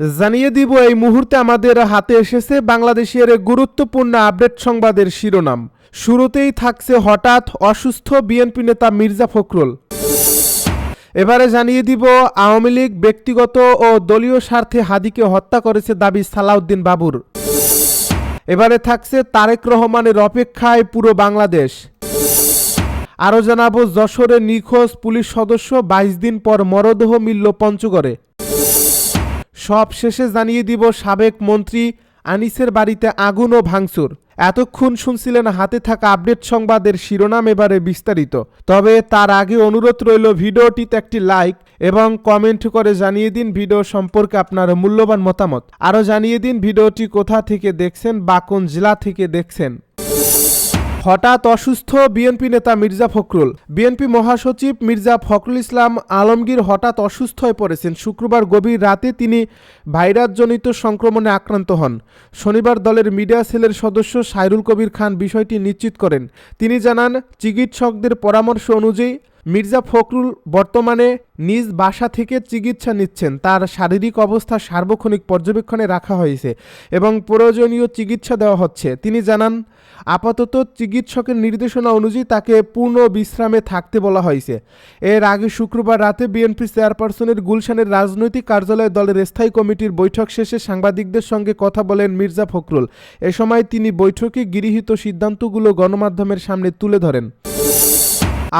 জানিয়ে দিব, এই মুহূর্তে আমাদের হাতে এসেছে বাংলাদেশের গুরুত্বপূর্ণ আপডেট সংবাদের শিরোনাম। শুরুতেই থাকছে হঠাৎ অসুস্থ বিএনপি নেতা মির্জা ফখরুল। এবারে জানিয়ে দিব, আওয়ামী লীগ ব্যক্তিগত ও দলীয় স্বার্থে হাদিকে হত্যা করেছে দাবি সালাউদ্দিন বাবুর। এবারে থাকছে তারেক রহমানের অপেক্ষায় পুরো বাংলাদেশ। আরও জানাব, যশোরে নিখোঁজ পুলিশ সদস্য, বাইশ দিন পর মরদেহ মিলল পঞ্চগড়ে। সব শেষে জানিয়ে দিব সাবেক মন্ত্রী আনিসের বাড়িতে আগুন ও ভাঙচুর। এতক্ষণ শুনছিলেন হাতে থাকা আপডেট সংবাদের শিরোনাম এবারে বিস্তারিত। তবে তার আগে অনুরোধ রইল ভিডিওটিতে একটি লাইক এবং কমেন্ট করে জানিয়ে দিন ভিডিও সম্পর্কে আপনার মূল্যবান মতামত। আরও জানিয়ে দিন ভিডিওটি কোথা থেকে দেখছেন বা কোন জেলা থেকে দেখছেন। হঠাৎ অসুস্থ বিএনপি নেতা মির্জা ফখরুল। বিএনপি মহাসচিব মির্জা ফখরুল ইসলাম আলমগীর হঠাৎ অসুস্থ হয়ে পড়েছেন। শুক্রবার গভীর রাতে তিনি ভাইরাসজনিত সংক্রমণে আক্রান্ত হন। শনিবার দলের মিডিয়া সেলের সদস্য সাইরুল কবির খান বিষয়টি নিশ্চিত করেন। তিনি জানান, চিকিৎসকদের পরামর্শ অনুযায়ী মির্জা ফখরুল বর্তমানে নিজ বাসা থেকে চিকিৎসা নিচ্ছেন। তার শারীরিক অবস্থা সার্বক্ষণিক পর্যবেক্ষণে রাখা হয়েছে এবং প্রয়োজনীয় চিকিৎসা দেওয়া হচ্ছে। তিনি জানান আপাতত চিকিৎসকের নির্দেশনা অনুযায়ী তাকে পূর্ণ বিশ্রামে থাকতে বলা হয়েছে। এর আগে শুক্রবার রাতে বিএনপি চেয়ারপারসনের গুলশানের রাজনৈতিক কার্যালয়ে দলের স্থায়ী কমিটির বৈঠক শেষে সাংবাদিকদের সঙ্গে কথা বলেন মির্জা ফখরুল। এ সময় তিনি বৈঠকে গৃহীত সিদ্ধান্তগুলো গণমাধ্যমের সামনে তুলে ধরেন।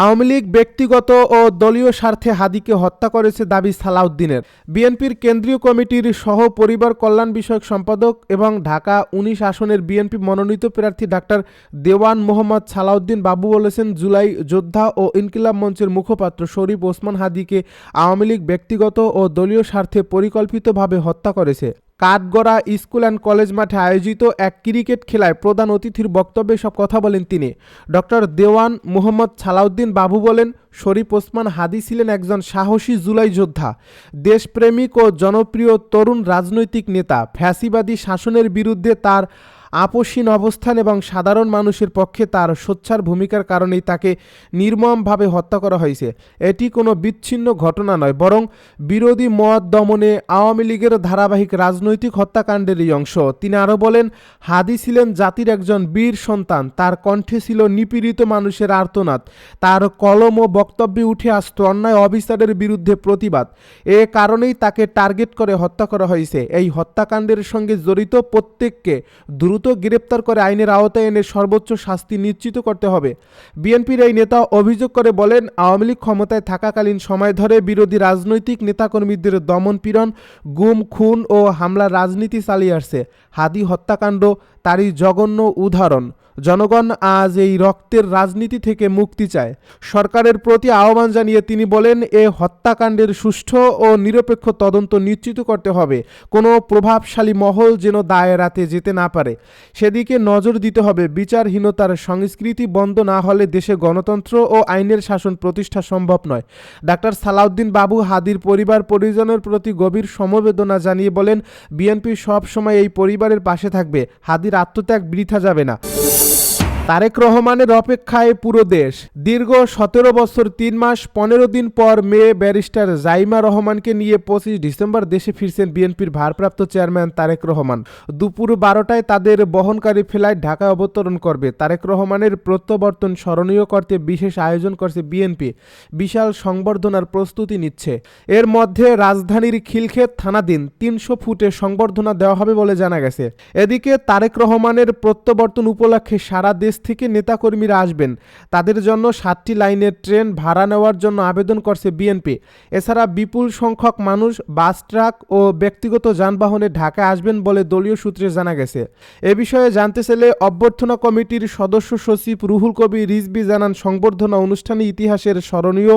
আওয়ামী লীগ ব্যক্তিগত ও দলীয় স্বার্থে হাদিকে হত্যা করেছে দাবি সালাউদ্দিনের। বিএনপির কেন্দ্রীয় কমিটির সহ পরিবার কল্যাণ বিষয়ক সম্পাদক এবং ঢাকা উনিশ আসনের বিএনপি মনোনীত প্রার্থী ডাক্তার দেওয়ান মোহাম্মদ সালাউদ্দিন বাবু বলেছেন, জুলাই যোদ্ধা ও ইনকিলাব মঞ্চের মুখপাত্র শরীফ ওসমান হাদিকে আওয়ামী লীগ ব্যক্তিগত ও দলীয় স্বার্থে পরিকল্পিতভাবে হত্যা করেছে। কাঠগড়া স্কুল অ্যান্ড কলেজ মাঠে আয়োজিত এক ক্রিকেট খেলায় প্রধান অতিথির বক্তব্যে সব কথা বলেন তিনি। ডক্টর দেওয়ান মোহাম্মদ সালাউদ্দিন বাবু বলেন, শরীফ ওসমান হাদি ছিলেন একজন সাহসী জুলাই যোদ্ধা। দেশপ্রেমিক ও জনপ্রিয় তরুণ রাজনৈতিক নেতা, ফ্যাসিবাদী শাসনের বিরুদ্ধে তার আপসীন অবস্থান এবং সাধারণ মানুষের পক্ষে তার সোচ্চার ভূমিকার কারণেই তাকে নির্মমভাবে হত্যা করা হয়েছে। এটি কোনো বিচ্ছিন্ন ঘটনা নয়, বরং বিরোধী মত দমনে আওয়ামী লীগের ধারাবাহিক রাজনৈতিক হত্যাকাণ্ডেরই অংশ। তিনি আরও বলেন, হাদি ছিলেন জাতির একজন বীর সন্তান, তার কণ্ঠে ছিল নিপীড়িত মানুষের আর্তনাদ, তার কলম ও বক্তব্যে উঠে আসতো অন্যায় অবিচারের বিরুদ্ধে প্রতিবাদ। এ কারণেই তাকে টার্গেট করে হত্যা করা হয়েছে। এই হত্যাকাণ্ডের সঙ্গে জড়িত প্রত্যেককে দ্রুত গ্রেপ্তার করে আইনের আওতায় এনে সর্বোচ্চ শাস্তি নিশ্চিত করতে হবে। বিএনপির এই নেতা অভিযোগ করে বলেন, আওয়ামী লীগ ক্ষমতায় থাকাকালীন সময় ধরে বিরোধী রাজনৈতিক নেতাকর্মীদের দমন পীড়ন, গুম, খুন ও হামলা রাজনীতি চালিয়ে আসছে। হাদি হত্যাকাণ্ড তারই জঘন্য উদাহরণ। জনগণ আজ এই রক্তের রাজনীতি থেকে মুক্তি চায়। সরকারের প্রতি আহ্বান জানিয়ে তিনি বলেন, এ হত্যাকাণ্ডের সুষ্ঠু ও নিরপেক্ষ তদন্ত নিশ্চিত করতে হবে। কোনো প্রভাবশালী মহল যেন দায় এড়াতে যেতে না পারে। সেদিকে নজর দিতে হবে। বিচারহীনতার সংস্কৃতি বন্ধ না হলে দেশে গণতন্ত্র ও আইনের শাসন প্রতিষ্ঠা সম্ভব নয়। ডাক্তার সালাউদ্দিন বাবু হাদির পরিবার পরিজনের প্রতি গভীর সমবেদনা জানিয়ে বলেন, বিএনপি সবসময় এই পরিবারের পাশে থাকবে। হাদির আত্মত্যাগ বৃথা যাবে না। তারেক রহমানের অপেক্ষায় পুরো দেশ। দীর্ঘ সতেরো বছর, তিন মাস, পনেরো দিন পর মেয়ে ব্যারিস্টার জাইমা রহমানকে নিয়ে পঁচিশ ডিসেম্বর দেশে ফিরছেন বিএনপির ভারপ্রাপ্ত চেয়ারম্যান তারেক রহমান। দুপুর বারোটায় তাদের বহনকারী ফ্লাইট ঢাকায় অবতরণ করবে। তারেক রহমানের প্রত্যাবর্তন স্মরণীয় করতে বিশেষ আয়োজন করছে বিএনপি। বিশাল সংবর্ধনার প্রস্তুতি নিচ্ছে। এর মধ্যে রাজধানীর খিলক্ষেত থানাধীন তিনশো ফুটে সংবর্ধনা দেওয়া হবে বলে জানা গেছে। এদিকে তারেক রহমানের প্রত্যাবর্তন উপলক্ষে সারা দেশ থেকে নেতাকর্মীরা আসবেন। তাদের জন্য সাতটি লাইনের ট্রেন ভাড়া নেওয়ার জন্য আবেদন করছে বিএনপি। এছাড়া বিপুল সংখ্যক মানুষ বাস, ট্রাক ও ব্যক্তিগত যানবাহনে ঢাকায় আসবেন বলে দলীয় সূত্রে জানা গেছে। এ বিষয়ে জানতে চাইলে অভ্যর্থনা কমিটির সদস্য সচিব রুহুল কবি রিজবি জানান, সংবর্ধনা অনুষ্ঠানে ইতিহাসের স্মরণীয়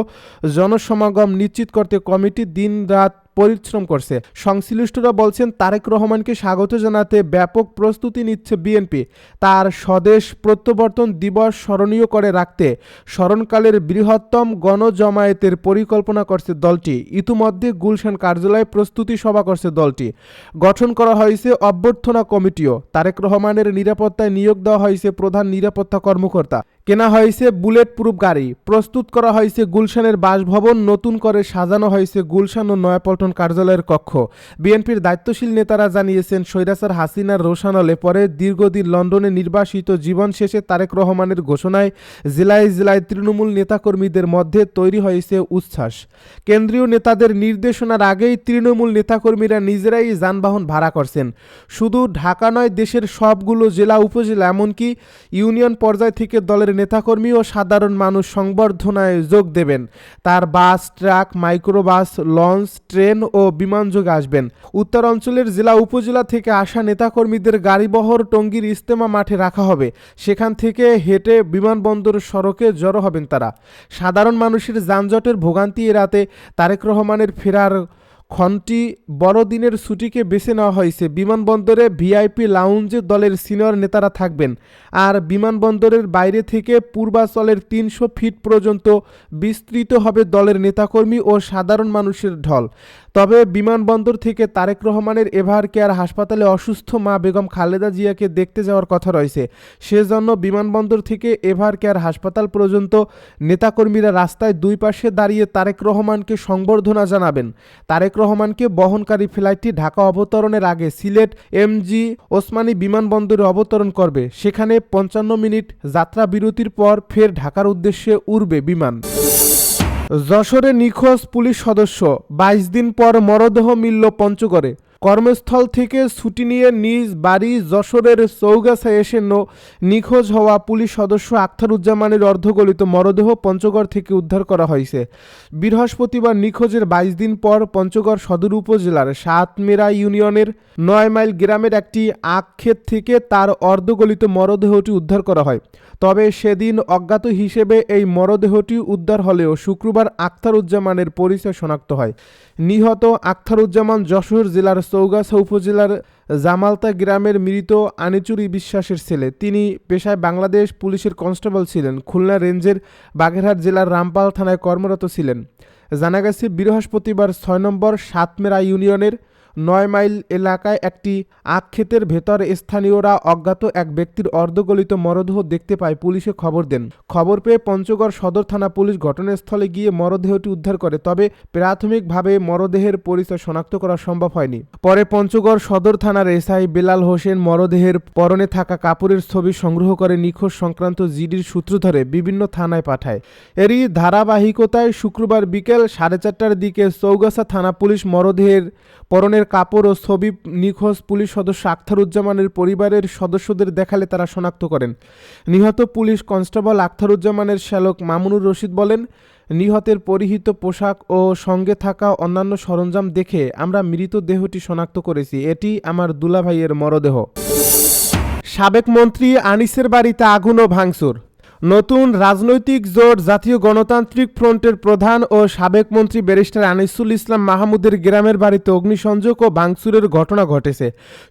জনসমাগম নিশ্চিত করতে কমিটি দিন রাত পরিশ্রম করছে। সংশ্লিষ্টরা বলছেন, তারেক রহমানকে স্বাগত জানাতে ব্যাপক প্রস্তুতি নিচ্ছে বিএনপি। তার স্বদেশ প্রত্যাবর্তন দিবস স্মরণীয় করে রাখতে স্মরণকালের বৃহত্তম গণজমায়েতের পরিকল্পনা করছে দলটি। ইতিমধ্যে গুলশান কার্যালয়ে প্রস্তুতি সভা করছে দলটি। গঠন করা হয়েছে অভ্যর্থনা কমিটিও। তারেক রহমানের নিরাপত্তায় নিয়োগ দেওয়া হয়েছে প্রধান নিরাপত্তা কর্মকর্তা। কেনা হয়েছে বুলেট প্রুফ গাড়ি। প্রস্তুত করা হয়েছে গুলশানের বাসভবন, নতুন করে সাজানো হয়েছে গুলশান ও নয়াপল্টন কার্যালয়ের কক্ষ। বিএনপির দায়িত্বশীল নেতারা জানিয়েছেন সৈরাসার হাসিনার রোশানলে পরে দীর্ঘদিন লন্ডনে নির্বাসিত জীবন শেষে তারেক রহমানের ঘোষণায় জেলায় জেলায় তৃণমূল নেতাকর্মীদের মধ্যে তৈরি হয়েছে উচ্ছ্বাস। কেন্দ্রীয় নেতাদের নির্দেশনার আগেই তৃণমূল নেতাকর্মীরা নিজেরাই যানবাহন ভাড়া করছেন। শুধু ঢাকা নয়, দেশের সবগুলো জেলা, উপজেলা, এমনকি ইউনিয়ন পর্যায় থেকে দলের নেতাকর্মী ও সাধারণ মানুষ সংবর্ধনায় যোগ দেবেন। তার bus, truck, microbus, launch, train ও বিমানযোগে আসবেন। উত্তর অঞ্চলের জেলা উপজেলা থেকে আসা নেতাকর্মীদের গাড়িবহর, টঙ্গীর ইস্তেমা মাঠে রাখা হবে। সেখান থেকে হেঁটে বিমানবন্দর সড়কে জড়ো হবেন তারা। সাধারণ মানুষের যানজটের ভোগান্তি এড়াতে তারেক রহমানের ফেরার ক্ষণটি বড়দিনের ছুটিকে বেছে নেওয়া হয়েছে। বিমানবন্দরে ভিআইপি লাউঞ্জে দলের সিনিয়র নেতারা থাকবেন। আর বিমানবন্দরের বাইরে থেকে পূর্বাচলের তিনশো ফিট পর্যন্ত বিস্তৃত হবে দলের নেতাকর্মী ও সাধারণ মানুষের ঢল। তবে বিমানবন্দর থেকে তারেক রহমানের এভার কেয়ার হাসপাতালে অসুস্থ মা বেগম খালেদা জিয়াকে দেখতে যাওয়ার কথা রয়েছে। সেজন্য বিমানবন্দর থেকে এভার কেয়ার হাসপাতাল পর্যন্ত নেতাকর্মীরা রাস্তায় দুই পাশে দাঁড়িয়ে তারেক রহমানকে সংবর্ধনা জানাবেন। তারেক রহমানকে বহনকারী ফ্লাইটটি ঢাকা অবতরণের আগে সিলেট এমজি ওসমানী বিমানবন্দরে অবতরণ করবে। সেখানে পঞ্চান্ন মিনিট যাত্রা বিরতির পর ফের ঢাকার উদ্দেশ্যে উড়বে বিমান। যশোরে নিখোঁজ পুলিশ সদস্য। বাইশ দিন পর মরদেহ মিলল পঞ্চগড়ে। কর্মস্থল থেকে ছুটি নিয়ে নিজ বাড়ি যশোরের চৌগাছা এসে নিখোঁজ হওয়া পুলিশ সদস্য আখতারুজ্জামানের অর্ধগলিত মরদেহ পঞ্চগড় থেকে উদ্ধার করা হয়েছে। বৃহস্পতিবার নিখোঁজের বাইশ দিন পর পঞ্চগড় সদর উপজেলার সাতমেরা ইউনিয়নের নয় মাইল গ্রামের একটি আখ ক্ষেত থেকে তার অর্ধগলিত মরদেহটি উদ্ধার করা হয়। তবে সেদিন অজ্ঞাত হিসেবে এই মরদেহটি উদ্ধার হলেও শুক্রবার আখতারুজ্জামানের পরিচয় শনাক্ত হয়। নিহত আখতারুজ্জামান যশোর জেলার চৌগাছা উপজেলার জামালতা গ্রামের মৃত আনিচুরি বিশ্বাসের ছেলে। তিনি পেশায় বাংলাদেশ পুলিশের কনস্টেবল ছিলেন। খুলনা রেঞ্জের বাগেরহাট জেলার রামপাল থানায় কর্মরত ছিলেন। জানা গেছে, বৃহস্পতিবার ছয় নম্বর সাতমেরা ইউনিয়নের নয় মাইল এলাকায় একটি আখ ভেতর স্থানীয়রা অজ্ঞাত এক ব্যক্তির অর্ধগলিত মরদেহ দেখতে পায়। পুলিশে খবর দেন। খবর পেয়ে পঞ্চগড় সদর থানা পুলিশ ঘটনাস্থলে গিয়ে মরদেহটি উদ্ধার করে, তবে প্রাথমিকভাবে মরদেহের পরিচয় শনাক্ত করা সম্ভব হয়নি। পরে পঞ্চগড় সদর থানার এসআই বেলাল হোসেন মরদেহের পরনে থাকা কাপড়ের ছবি সংগ্রহ করে নিখোঁজ সংক্রান্ত জিডির সূত্র ধরে বিভিন্ন থানায় পাঠায়। এরই ধারাবাহিকতায় শুক্রবার বিকেল সাড়ে চারটার দিকে চৌগাছা থানা পুলিশ মরদেহের পরনের কাপড় ও ছবি নিখোঁজ পুলিশ সদস্য আখতারুজ্জামানের পরিবারের সদস্যদের দেখালে তারা শনাক্ত করেন। নিহত পুলিশ কনস্টেবল আখতারুজ্জামানের শ্যালক মামুনুর রশিদ বলেন, নিহতের পরিহিত পোশাক ও সঙ্গে থাকা অন্যান্য সরঞ্জাম দেখে আমরা মৃত দেহটি শনাক্ত করেছি। এটি আমার দুলাভাইয়ের মরদেহ। সাবেক মন্ত্রী আনিসের বাড়িতে আগুন ও ভাঙচুর। নতুন রাজনৈতিক জোট জাতীয় গণতান্ত্রিক ফ্রন্টের প্রধান ও সাবেক মন্ত্রী ব্যারিস্টার আনিসুল ইসলাম মাহমুদের গ্রামের বাড়িতে অগ্নিসংযোগ ও ভাঙচুরের ঘটনা ঘটেছে।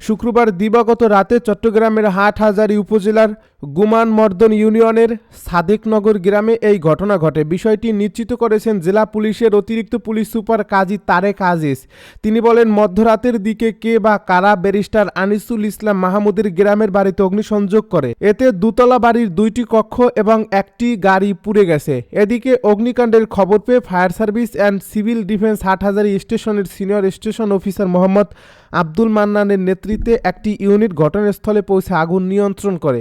শুক্রবার দিবাগত রাতে চট্টগ্রামের হাটহাজারী উপজেলার গুমান মর্দন ইউনিয়নের সাদেকনগর গ্রামে এই ঘটনা ঘটে। বিষয়টি নিশ্চিত করেছেন জেলা পুলিশের অতিরিক্ত পুলিশ সুপার কাজী তারেক আজিজ। তিনি বলেন, মধ্যরাতের দিকে কে বা কারা ব্যারিস্টার আনিসুল ইসলাম মাহমুদের গ্রামের বাড়িতে অগ্নিসংযোগ করে, এতে দুতলা বাড়ির দুইটি কক্ষ এবং একটি গাড়ি পুড়ে গেছে। এদিকে অগ্নিকাণ্ডের খবর পেয়ে fire service and civil defence Hathazari স্টেশনের senior station officer Mohammad Abdul মান্নানের নেতৃত্বে একটি ইউনিট ঘটনাস্থলে পৌঁছে আগুন নিয়ন্ত্রণ করে।